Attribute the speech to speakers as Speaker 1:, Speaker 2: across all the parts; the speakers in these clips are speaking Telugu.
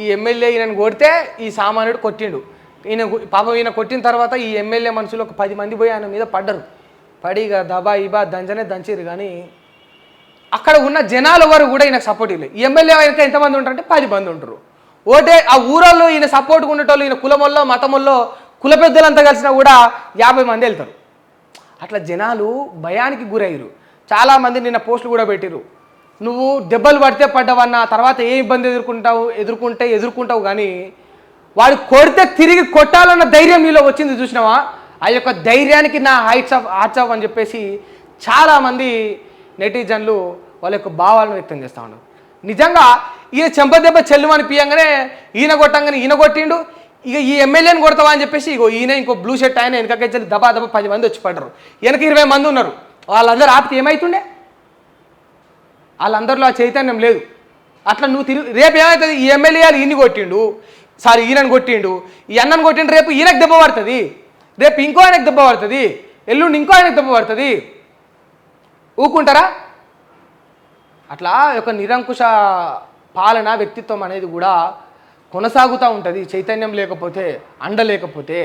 Speaker 1: ఈ ఎమ్మెల్యే ఈయనను కొడితే ఈ సామాన్యుడు కొట్టిండు. ఈయన పాపం ఈయన కొట్టిన తర్వాత ఈ ఎమ్మెల్యే మనుషులు ఒక పది మంది పోయి ఆయన మీద పడ్డరు. పడి ఇక దబా ఇబా దంచనే దంచిరు కానీ అక్కడ ఉన్న జనాలు వారు కూడా ఈయనకు సపోర్ట్ ఇవ్వలేదు ఈ ఎమ్మెల్యే వెనక ఎంతమంది ఉంటారంటే పది మంది ఉంటారు. ఓటే ఆ ఊరోళ్ళు ఈయన సపోర్ట్ ఉండేటోళ్ళు ఈయన కులమల్లో మతముల్లో కుల పెద్దలంతా కలిసినా కూడా యాభై మంది వెళ్తారు. అట్లా జనాలు భయానికి గురయ్యారు. చాలామంది నిన్న పోస్టులు కూడా పెట్టిరు నువ్వు దెబ్బలు పడితే పడ్డవన్న తర్వాత ఏ ఇబ్బంది ఎదుర్కొంటావు? ఎదుర్కొంటే ఎదుర్కొంటావు కానీ వాడు కొడితే తిరిగి కొట్టాలన్న ధైర్యం నీలో వచ్చింది చూసినావా? ఆ యొక్క ధైర్యానికి నా హైట్స్ ఆఫ్ హార్ట్స్ ఆఫ్ అని చెప్పేసి చాలామంది నెటిజన్లు వాళ్ళ యొక్క భావాలను వ్యక్తం చేస్తూ ఉన్నారు. నిజంగా ఈయన చెంపదెబ్బ చెల్లుమని పియంగానే ఈయన కొట్టంగానే ఈయన కొట్టిండు. ఇక ఈ ఎమ్మెల్యేని కొడతావా అని చెప్పేసి ఇగో ఈయన ఇంకో బ్లూ షర్ట్ ఆయన వెనకకెళ్ళి దబా దబా పది మంది వచ్చి పడ్డారు. వెనక ఇరవై మంది ఉన్నారు. వాళ్ళందరూ ఆపితే ఏమవుతుండే వాళ్ళందరిలో ఆ చైతన్యం లేదు. అట్లా నువ్వు తిరిగి రేపు ఏమవుతుంది ఈ ఎమ్మెల్యేలు ఈయన్ని కొట్టిండు. సారీ ఈయనని కొట్టిండు. ఈ అన్నను కొట్టిండు రేపు ఈయనకు దెబ్బ పడుతుంది. రేపు ఇంకో ఆయనకు దెబ్బ పడుతుంది. ఎల్లుండి ఇంకో ఆయనకు దెబ్బ పడుతుంది. ఊకుంటారా అట్లా ఒక నిరంకుశ పాలన వ్యక్తిత్వం అనేది కూడా కొనసాగుతూ ఉంటుంది. చైతన్యం లేకపోతే అండ లేకపోతే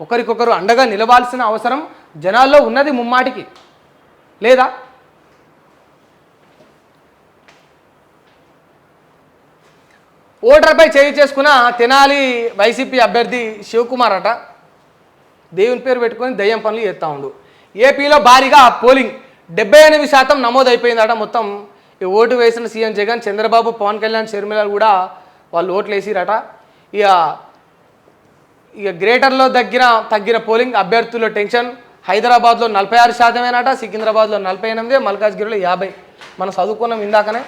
Speaker 1: ఒకరికొకరు అండగా నిలవాల్సిన అవసరం జనాల్లో ఉన్నది ముమ్మాటికి. లేదా? ఓటర్పై చేయి చేసుకున్న తెనాలి వైసీపీ అభ్యర్థి శివకుమార్ అట. దేవుని పేరు పెట్టుకొని దయ్యం పనులు చేస్తూ ఉండు. ఏపీలో భారీగా పోలింగ్. డెబ్బై ఎనిమిది శాతం నమోదైపోయిందట మొత్తం. ఈ ఓటు వేసిన సీఎం జగన్ చంద్రబాబు పవన్ కళ్యాణ్ షర్మిల కూడా వాళ్ళు ఓట్లు వేసిరట ఇక ఇక గ్రేటర్లో దగ్గర తగ్గిన పోలింగ్. అభ్యర్థుల టెన్షన్. హైదరాబాద్లో నలభై ఆరు శాతమేనట. సికింద్రాబాద్లో నలభై ఎనిమిది. మల్కాజ్గిరిలో యాభై. మనం చదువుకున్నాం ఇందాకనే.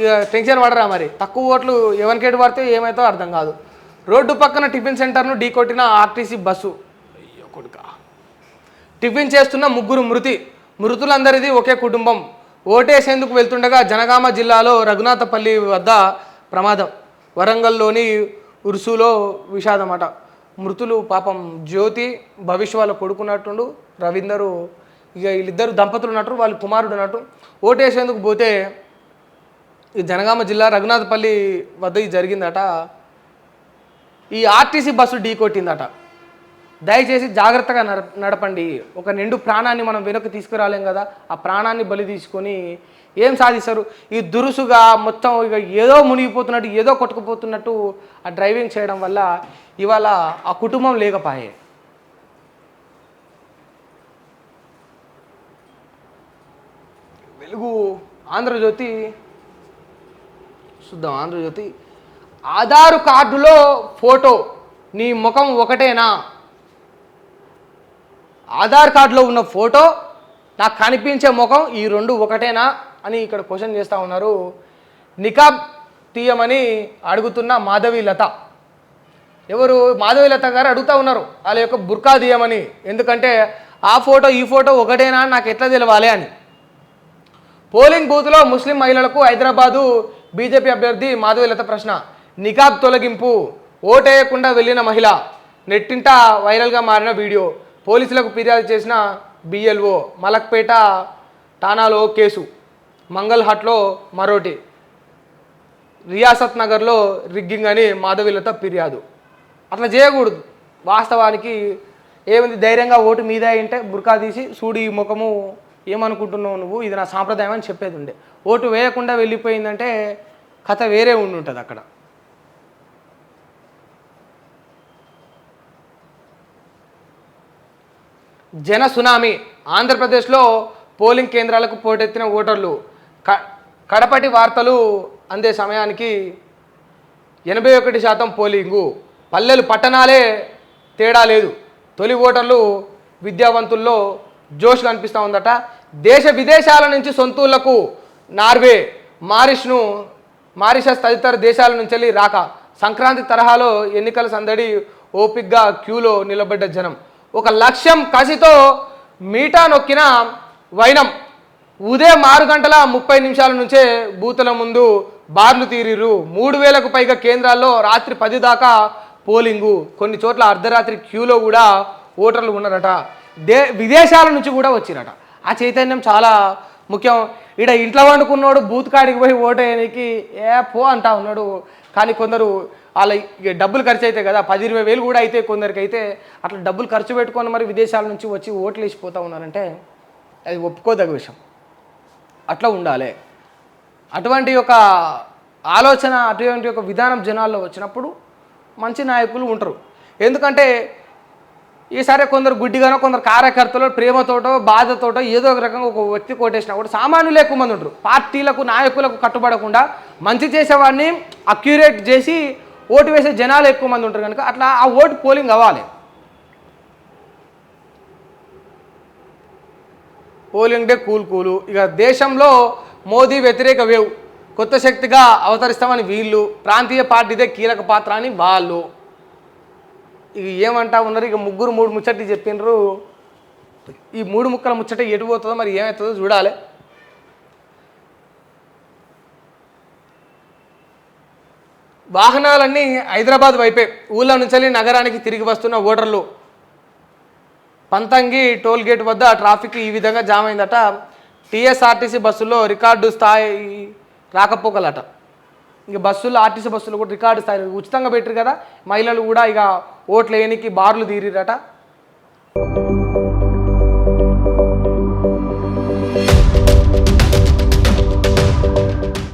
Speaker 1: ఇక టెన్షన్ పడరా మరి? తక్కువ ఓట్లు ఎవరికేటి పడితే ఏమైతే అర్థం కాదు. రోడ్డు పక్కన టిఫిన్ సెంటర్ను ఢీకొట్టిన ఆర్టీసీ బస్సు. అయ్యో కొడుకా. టిఫిన్ చేస్తున్న ముగ్గురు మృతి. మృతులందరిది ఒకే కుటుంబం. ఓటేసేందుకు వెళ్తుండగా జనగామ జిల్లాలో రఘునాథపల్లి వద్ద ప్రమాదం. వరంగల్లోని ఉరుసులో విషాదమట. మృతులు పాపం జ్యోతి భవిష్య వాళ్ళ కొడుకున్నట్టుండు రవీందరు ఇక వీళ్ళిద్దరు దంపతులు ఉన్నట్టు వాళ్ళ కుమారుడు ఉన్నట్టు. ఓటేసేందుకు పోతే ఈ జనగామ జిల్లా రఘునాథపల్లి వద్ద ఇది జరిగిందట. ఈ ఆర్టీసీ బస్సు ఢీ కొట్టిందట. దయచేసి జాగ్రత్తగా నడ నడపండి. ఒక నిండు ప్రాణాన్ని మనం వెనక్కి తీసుకురాలేం కదా ఆ ప్రాణాన్ని బలి తీసుకొని ఏం సాధిస్తారు? ఈ దురుసుగా మొత్తం ఇక ఏదో మునిగిపోతున్నట్టు ఏదో కొట్టుకుపోతున్నట్టు ఆ డ్రైవింగ్ చేయడం వల్ల ఇవాళ ఆ కుటుంబం లేకపాయే. వెలుగు ఆంధ్రజ్యోతి చూద్దాం. ఆంధ్రజ్యోతి ఆధార్ కార్డులో ఫోటో నీ ముఖం ఒకటేనా? ఆధార్ కార్డులో ఉన్న ఫోటో నాకు కనిపించే ముఖం ఈ రెండు ఒకటేనా? అని ఇక్కడ క్వశ్చన్ చేస్తూ ఉన్నారు. నికాబ్ తీయమని అడుగుతున్న మాధవి లత. ఎవరు? మాధవి లత గారు అడుగుతూ ఉన్నారు. వాళ్ళ యొక్క బుర్కా తీయమని. ఎందుకంటే ఆ ఫోటో ఈ ఫోటో ఒకటేనా అని నాకు ఎట్లా తెలవాలి అని. పోలింగ్ బూత్లో ముస్లిం మహిళలకు హైదరాబాదు బీజేపీ అభ్యర్థి మాధవిలత ప్రశ్న నికాబ్ తొలగింపు ఓటేయకుండా వెళ్ళిన మహిళ నెట్టింట వైరల్గా మారిన వీడియో పోలీసులకు ఫిర్యాదు చేసిన బిఎల్ఓ మలక్పేట ఠానాలో కేసు మంగళ్ హట్లో మరోటి రియాసత్ నగర్లో రిగ్గింగ్ అని మాధవిలత ఫిర్యాదు. అట్లా చేయకూడదు. వాస్తవానికి ఏముంది ధైర్యంగా ఓటు మీద అంటే బుర్కా తీసి సూడి ఈ ముఖము ఏమనుకుంటున్నావు నువ్వు? ఇది నా సాంప్రదాయం అని చెప్పేది ఉండే. ఓటు వేయకుండా వెళ్ళిపోయిందంటే కథ వేరే ఉండి ఉంటుంది అక్కడ. జన సునామీ. ఆంధ్రప్రదేశ్లో పోలింగ్ కేంద్రాలకు పోటెత్తిన ఓటర్లు. క కడపటి వార్తలు అందే సమయానికి ఎనభై ఒకటి శాతం పోలింగు. పల్లెలు పట్టణాలే తేడా లేదు. తొలి ఓటర్లు విద్యావంతుల్లో జోష్ కనిపిస్తూ ఉందట. దేశ విదేశాల నుంచి సొంతూళ్ళకు నార్వే మారిష్ను మారిషస్ తదితర దేశాల నుంచి వెళ్ళి రాక. సంక్రాంతి తరహాలో ఎన్నికల సందడి ఓపిక్గా క్యూలో నిలబడ్డ జనం. ఒక లక్ష్యం కసితో మీటా నొక్కిన వైనం. ఉదయం ఆరు గంటల ముప్పై నిమిషాల నుంచే బూతుల ముందు బార్లు తీరిరు మూడు వేలకు పైగా కేంద్రాల్లో రాత్రి పది దాకా పోలింగు. కొన్ని చోట్ల అర్ధరాత్రి క్యూలో కూడా ఓటర్లు ఉన్నారట. దే విదేశాల నుంచి కూడా వచ్చిరట ఆ చైతన్యం చాలా ముఖ్యం. ఈడ ఇంట్లో వండుకున్నాడు బూత్ కాడికి పోయి ఓటేయడానికి ఏ పో అంటా ఉన్నాడు. కానీ కొందరు వాళ్ళ ఇక డబ్బులు ఖర్చు అవుతాయి కదా పది ఇరవై వేలు కూడా అయితే కొందరికి అయితే అట్లా డబ్బులు ఖర్చు పెట్టుకొని మరి విదేశాల నుంచి వచ్చి ఓట్లు వేసిపోతూ ఉన్నారంటే అది ఒప్పుకోదగ్గ విషయం. అట్లా ఉండాలి. అటువంటి ఒక ఆలోచన అటువంటి ఒక విధానం జనాల్లో వచ్చినప్పుడు మంచి నాయకులు ఉంటారు. ఎందుకంటే ఈసారి కొందరు గుడ్డిగానో కొందరు కార్యకర్తలు ప్రేమతోటో బాధతోటో ఏదో ఒక రకంగా ఒక వ్యక్తి కొట్టేసినా కూడా సామాన్యులు ఎక్కువ మంది ఉంటారు. పార్టీలకు నాయకులకు కట్టుబడకుండా మంచి చేసేవాడిని అక్యురేట్ చేసి ఓటు వేసే జనాలు ఎక్కువ మంది ఉంటారు కనుక అట్లా ఆ ఓటు పోలింగ్ అవ్వాలి. Polling day cool cool. ఇక దేశంలో మోదీ వ్యతిరేక వేవ్. కొత్త శక్తిగా అవతరిస్తామని వీళ్ళు. ప్రాంతీయ పార్టీదే కీలక పాత్ర అని వాళ్ళు. ఇక ఏమంటా ఉన్నారు? ఇక ముగ్గురు మూడు ముచ్చట్లు చెప్పినారు. ఈ మూడు ముక్కల ముచ్చట ఎటు పోతుందో మరి ఏమవుతుందో చూడాలి. వాహనాలన్నీ హైదరాబాద్ వైపే ఊళ్ళ నుంచి నగరానికి తిరిగి వస్తున్న ఓటర్లు. పంతంగి టోల్ గేట్ వద్ద ట్రాఫిక్ ఈ విధంగా జామ్ అయిందట. టీఎస్ఆర్టీసీ బస్సుల్లో రికార్డు స్థాయి రాకపోకలట. ఇక బస్సులు ఆర్టీసీ బస్సులు కూడా రికార్డు స్థాయి ఉచితంగా పెట్టారు కదా. మహిళలు కూడా ఇక ఓట్లేనికి బార్లు తీరిరట.